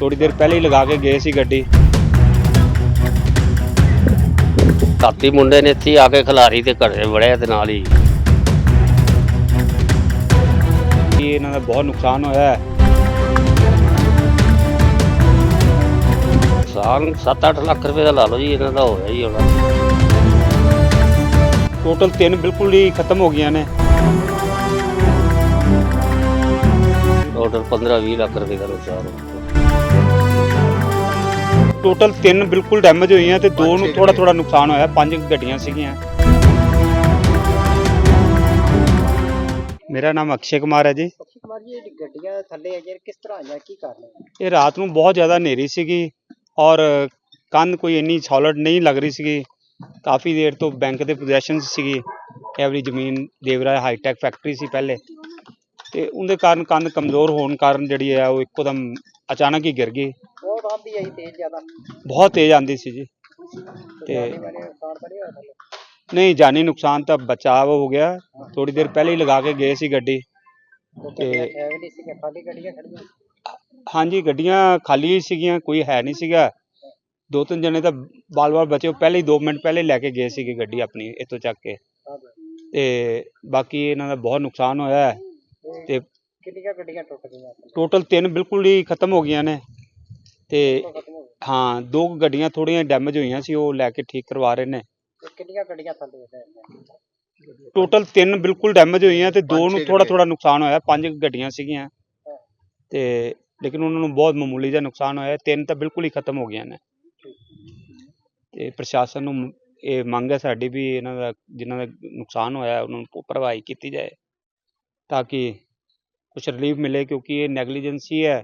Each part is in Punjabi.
ਥੋੜੀ ਦੇਰ ਪਹਿਲੇ ਹੀ ਲਗਾ ਕੇ ਗਏ ਸੀ ਗੱਡੀ। ਰਾਤੀ ਮੁੰਡੇ ਨੇ ਇੱਥੇ ਆ ਕੇ ਖਿਲਾਰੀ ਤੇ ਘਰੇ ਵੜਿਆ ਤੇ ਨਾਲ ਹੀ। ਕਿ ਇਹਨਾਂ ਦਾ ਬਹੁਤ ਨੁਕਸਾਨ ਹੋਇਆ ਹੈ। ਸਾਲ 7-8 ਲੱਖ ਰੁਪਏ ਦਾ ਲਾ ਲਓ ਜੀ ਇਹਨਾਂ ਦਾ ਹੋਇਆ ਹੀ ਹੋਣਾ। ਟੋਟਲ ਤਿੰਨ ਬਿਲਕੁਲ ਹੀ ਖਤਮ ਹੋ ਗਈਆਂ ਨੇ। ਟੋਟਲ 15-20 ਲੱਖ ਰੁਪਏ ਦਾ ਨੁਕਸਾਨ ਟੋਟਲ ਤਿੰਨ ਬਿਲਕੁਲ ਡੈਮੇਜ ਹੋਈਆਂ ਤੇ ਦੋ ਨੂੰ ਥੋੜਾ ਥੋੜਾ ਨੁਕਸਾਨ ਹੋਇਆ ਪੰਜ ਗੱਡੀਆਂ ਸੀਗੀਆਂ। ਮੇਰਾ ਨਾਮ ਅਕਸ਼ੇ ਕੁਮਾਰ ਹੈ ਜੀ। ਅਕਸ਼ੇ ਕੁਮਾਰ ਜੀ ਇਹ ਗੱਡੀਆਂ ਥੱਲੇ ਆ ਕਿਸ ਤਰ੍ਹਾਂ ਆਈਆਂ ਕੀ ਕਾਰਨ ਹੈ? ਇਹ ਰਾਤ ਨੂੰ ਬਹੁਤ ਜ਼ਿਆਦਾ ਹਨੇਰੀ ਸੀਗੀ ਔਰ ਕੰਧ ਕੋਈ ਇੰਨੀ ਸੋਲਿਡ ਨਹੀਂ ਲੱਗ ਰਹੀ ਸੀਗੀ। ਕਾਫੀ ਦੇਰ ਤੋਂ ਬੈਂਕ ਦੇ ਪੋਜੀਸ਼ਨ ਸੀਗੀ। ਐਵਰੀ ਜ਼ਮੀਨ ਦੇਵਰਾ ਹਾਈਟੈਕ ਫੈਕਟਰੀ ਸੀ ਪਹਿਲੇ। ਤੇ ਉਹਦੇ ਕਾਰਨ ਕੰਧ ਕਮਜ਼ੋਰ ਹੋਣ ਕਾਰਨ ਜਿਹੜੀ ਹੈ ਉਹ ਇੱਕੋਦਮ ਅਚਾਨਕ ਹੀ ਗਿਰ ਗਈ। ਬਹੁਤ ਆਂਦੀ ਆਈ ਤੇਜ਼ ਜ਼ਿਆਦਾ। ਬਹੁਤ ਤੇਜ਼ ਆਂਦੀ ਸੀ ਜੀ। ਤੇ ਨਹੀਂ ਜਾਨੀ ਨੁਕਸਾਨ ਤਾਂ ਬਚਾਅ ਹੋ ਗਿਆ। ਥੋੜੀ ਦੇਰ ਪਹਿਲੇ ਹੀ ਲਗਾ ਕੇ ਗਏ ਸੀ ਗੱਡੀ। ਤੇ- ਹਾਂਜੀ ਗੱਡੀਆਂ ਖਾਲੀ ਹੀ ਸੀਗੀਆਂ ਕੋਈ ਹੈ ਨਹੀਂ ਸੀਗਾ। ਦੋ ਤਿੰਨ ਜਣੇ ਤਾਂ ਬਾਲ-ਬਾਲ ਬਚੇ। ਉਹ ਪਹਿਲੇ ਹੀ 2 ਮਿੰਟ ਪਹਿਲੇ ਲੈ ਕੇ ਗਏ ਸੀਗੇ ਗੱਡੀ ਆਪਣੀ ਇੱਥੋਂ ਚੱਕ ਕੇ। ਤੇ ਬਾਕੀ ਇਹਨਾਂ ਦਾ ਬਹੁਤ ਨੁਕਸਾਨ ਹੋਇਆ। ਹੈ ਤੇ ਕਿੰਨੀਆਂ ਗੱਡੀਆਂ ਟੁੱਟ ਗਈਆਂ ਟੋਟਲ ਤਿੰਨ ਬਿਲਕੁਲ ਹੀ ਖਤਮ ਹੋ ਗਈਆਂ ਨੇ। ਤੇ ਖਤਮ ਹੋ ਗਈਆਂ। ਹਾਂ ਦੋ ਕੁ ਗੱਡੀਆਂ ਥੋੜੀਆਂ ਡੈਮੇਜ ਹੋਈਆਂ ਸੀ ਉਹ ਲੈ ਕੇ ਠੀਕ ਕਰਵਾ ਰਹੇ ਨੇ। ਤੇ ਕਿੰਨੀਆਂ ਗੱਡੀਆਂ ਥੱਲੇ ਹੈ ਟੋਟਲ ਤਿੰਨ ਬਿਲਕੁਲ ਡੈਮੇਜ ਹੋਈਆਂ ਤੇ ਦੋ ਨੂੰ ਥੋੜਾ ਥੋੜਾ ਨੁਕਸਾਨ ਹੋਇਆ ਪੰਜ ਗੱਡੀਆਂ ਸੀਗੀਆਂ। ਤੇ ਲੇਕਿਨ ਉਹਨਾਂ ਨੂੰ ਬਹੁਤ ਮਾਮੂਲੀ ਜਿਹਾ ਨੁਕਸਾਨ ਹੋਇਆ ਤਿੰਨ ਤਾਂ ਬਿਲਕੁਲ ਹੀ ਖਤਮ ਹੋ ਗਈਆਂ ਨੇ। ਤੇ ਪ੍ਰਸ਼ਾਸਨ ਨੂੰ ਇਹ ਮੰਗ ਹੈ ਸਾਡੀ ਵੀ ਇਹਨਾਂ ਦਾ ਜਿਨ੍ਹਾਂ ਦਾ ਨੁਕਸਾਨ ਹੋਇਆ ਉਹਨਾਂ ਨੂੰ ਭਰਵਾਈ ਕੀਤੀ ਜਾਏ ਤਾਂ ਕਿ ਕੁਝ ਰਿਲੀਫ ਮਿਲੇ ਕਿਉਂਕਿ ਇਹ ਨੈਗਲੀਜੈਂਸੀ ਹੈ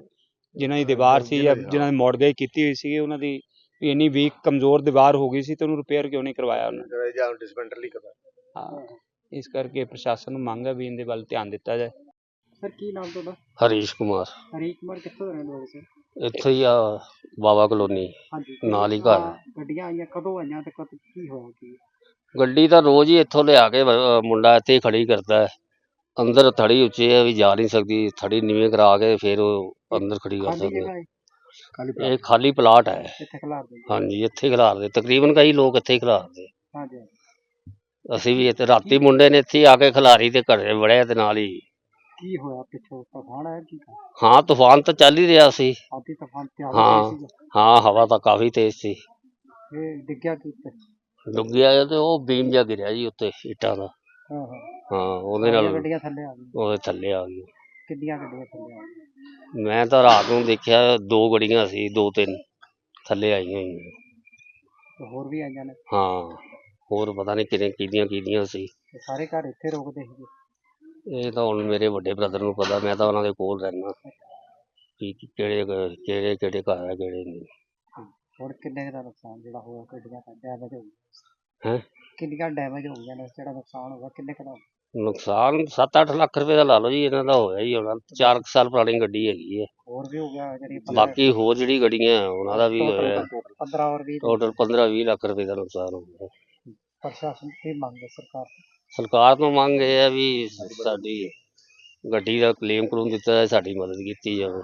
ਜਿਨ੍ਹਾਂ ਦੀ ਦੀਵਾਰ ਸੀ ਜਾਂ ਜਿਨ੍ਹਾਂ ਨੇ ਮੋਡਗੇਜ ਕੀਤੀ ਹੋਈ ਸੀ ਉਹਨਾਂ ਦੀ ਵੀ ਇੰਨੀ ਵੀਕ ਕਮਜ਼ੋਰ ਦੀਵਾਰ ਹੋ ਗਈ ਸੀ ਤੇ ਉਹਨੂੰ ਰਿਪੇਅਰ ਕਿਉਂ ਨਹੀਂ ਕਰਵਾਇਆ ਉਹਨਾਂ? ਨੇ ਜਾਂ ਡਿਸਪੈਂਸਰੀ ਕਰਦਾ ਹਾਂ ਇਸ ਕਰਕੇ ਪ੍ਰਸ਼ਾਸਨ ਨੂੰ ਮੰਗ ਹੈ ਵੀ ਇਹਦੇ ਵੱਲ ਧਿਆਨ ਦਿੱਤਾ ਜਾਏ। ਸਰ ਕੀ ਨਾਮ ਤੁਹਾਡਾ? ਹਰੀਸ਼ ਕੁਮਾਰ। ਹਰੀਕ ਕੁਮਾਰ ਕਿੱਥੋਂ ਦੇ ਰਹਿਣ ਵਾਲੇ ਸਰ? ਇੱਥੇ ਹੀ ਆ ਬਾਬਾ ਕਲੋਨੀ ਨਾਲ ਹੀ ਘਰ। ਗੱਡੀਆਂ ਆਈਆਂ ਕਦੋਂ ਆਈਆਂ ਤੇ ਕਦ ਕੀ ਹੋਇਆ ਕੀ? ਗੱਡੀ ਤਾਂ ਰੋਜ਼ ਹੀ ਇੱਥੋਂ ਲਿਆ ਕੇ ਮੁੰਡਾ ਇੱਥੇ ਖੜੀ ਕਰਦਾ ਹੈ। ਅੰਦਰ ਥੜੀ ਉੱਚੀ ਹੈ ਵੀ ਜਾ ਨਹੀਂ ਸਕਦੀ ਥੜੀ ਨੀਵੇਂ ਕਰਾ ਕੇ ਫਿਰ ਉਹ ਅੰਦਰ ਖੜੀ ਕਰ ਖਾਲੀ ਸਕਦੇ ਜਗ੍ਹਾ ਹੈ। ਖਾਲੀ ਇਹ ਖਾਲੀ ਪਲਾਟ ਹੈ। ਇੱਥੇ ਖਲਾਰ ਦੇ ਹਾਂਜੀ ਇੱਥੇ ਖਿਲਾਰਦੇ ਤਕਰੀਬਨ ਕਈ ਲੋਕ ਇੱਥੇ ਹੀ ਖਿਲਾਰਦੇ ਹਾਂਜੀ ਅਸੀਂ ਵੀ ਇੱਥੇ ਰਾਤੀ ਮੁੰਡੇ ਨੇ ਇੱਥੇ ਹੀ ਆ ਕੇ ਖਿਲਾਰੀ ਤੇ ਘਰੇ ਵੜਿਆ ਤੇ ਨਾਲ ਹੀ। ਕੀ ਹੋਇਆ ਪਿੱਛੋਂ? ਤੂਫਾਨ ਆਇਆ ਕੀ? ਹਾਂ ਤੂਫਾਨ ਤਾਂ ਚੱਲ ਹੀ ਰਿਹਾ ਸੀ। ਆਦੀ ਤੂਫਾਨ ਤੇ ਹਾਂ। ਸੀਗਾ। ਹਾਂ ਹਵਾ ਤਾਂ ਕਾਫੀ ਤੇਜ਼ ਸੀ। ਇਹ ਡਿੱਗਿਆ ਕੀ ਉੱਤੇ? ਡੁੱਗਿਆ ਤੇ ਉਹ ਬੀਮ ਜਿਹਾ ਗਿਰਿਆ ਜੀ ਉੱਤੇ ਇੱਟਾਂ ਦਾ। ਹਾਂ ਹਾਂ। ਹਾਂ ਉਹਦੇ ਨਾਲ ਗੱਡੀਆਂ ਥੱਲੇ ਆ ਗਈਆਂ। ਉਹਦੇ ਥੱਲੇ ਆ ਗਈ ਕਿੰਨੀਆਂ ਗੱਡੀਆਂ ਥੱਲੇ ਆ ਗਈਆਂ। ਮੈਂ ਤਾਂ ਰਾਤ ਨੂੰ ਦੇਖਿਆ ਦੋ ਗੜੀਆਂ ਸੀ ਦੋ ਤਿੰਨ ਥੱਲੇ ਆਈਆਂ ਹੋਈਆਂ। ਤੇ ਹੋਰ ਵੀ ਆਈਆਂ ਨੇ? ਹਾਂ ਹੋਰ ਪਤਾ ਨਹੀਂ ਕਿਹਨੇ ਕਿਹਦੀਆਂ ਕਿਹਦੀਆਂ ਸੀ। ਤੇ ਸਾਰੇ ਘਰ ਇੱਥੇ ਰੁਕਦੇ ਸੀਗੇ ਇਹ ਤਾਂ ਹੁਣ ਮੇਰੇ ਵੱਡੇ ਬ੍ਰਦਰ ਨੂੰ ਪਤਾ ਮੈਂ ਤਾਂ ਉਹਨਾਂ ਦੇ ਕੋਲ ਰਹਿਣਾ ਕਿ ਕਿ ਕਿਹੜੇ ਘ- ਕਿਹੜੇ ਕਿਹੜੇ ਘਰ ਆ ਕਿਹੜੇ ਨਹੀਂ। ਹੁਣ ਕਿੰਨੇ ਕੁ ਦਾ ਨੁਕਸਾਨ ਜਿਹੜਾ ਹੋਇਆ ਗੱਡੀਆਂ ਦਾ ਡੈਮੇਜ ਹੋ ਗਿਆ ਹੈਂ? ਕਿੰਨੀਆਂ ਡੈਮੇਜ ਹੋ ਗਈਆਂ ਨੇ ਜਿਹੜਾ ਨੁਕਸਾਨ ਹੋਇਆ ਕਿੰਨੇ ਕੁ ਦਾ? ਹੋਇਆ? ਨੁਕਸਾਨ 7-8 ਲੱਖ ਰੁਪਏ ਦਾ ਲਾ ਲਓ ਜੀ ਇਹਨਾਂ ਦਾ ਹੋਇਆ ਹੀ ਹੋਣਾ। 4 ਸਾਲ ਪੁਰਾਣੀ ਗੱਡੀ ਹੈਗੀ ਹੈ। ਹੋਰ ਵੀ ਹੋ ਗਿਆ ਜਿਹੜੀ ਬਾਕੀ ਹੋਰ ਜਿਹੜੀ ਗੱਡੀਆਂ ਹੈ, ਉਹਨਾਂ ਦਾ ਵੀ ਹੋਇਆ। 15 ਹੋਰ ਵੀ ਟੋਟਲ 15-20 ਲੱਖ ਰੁਪਏ ਦਾ ਨੁਕਸਾਨ ਹੋ ਗਿਆ। ਪ੍ਰਸ਼ਾਸਨ ਦੀ ਮੰਗ ਹੈ ਸਰਕਾਰ ਤੋਂ। ਸਰਕਾਰ ਤੋਂ ਮੰਗ ਇਹ ਹੈ ਵੀ ਸਾਡੀ ਗੱਡੀ ਦਾ ਕਲੇਮ ਕਲੂਮ ਦਿੱਤਾ ਜਾਏ ਸਾਡੀ ਮਦਦ ਕੀਤੀ ਜਾਵੇ।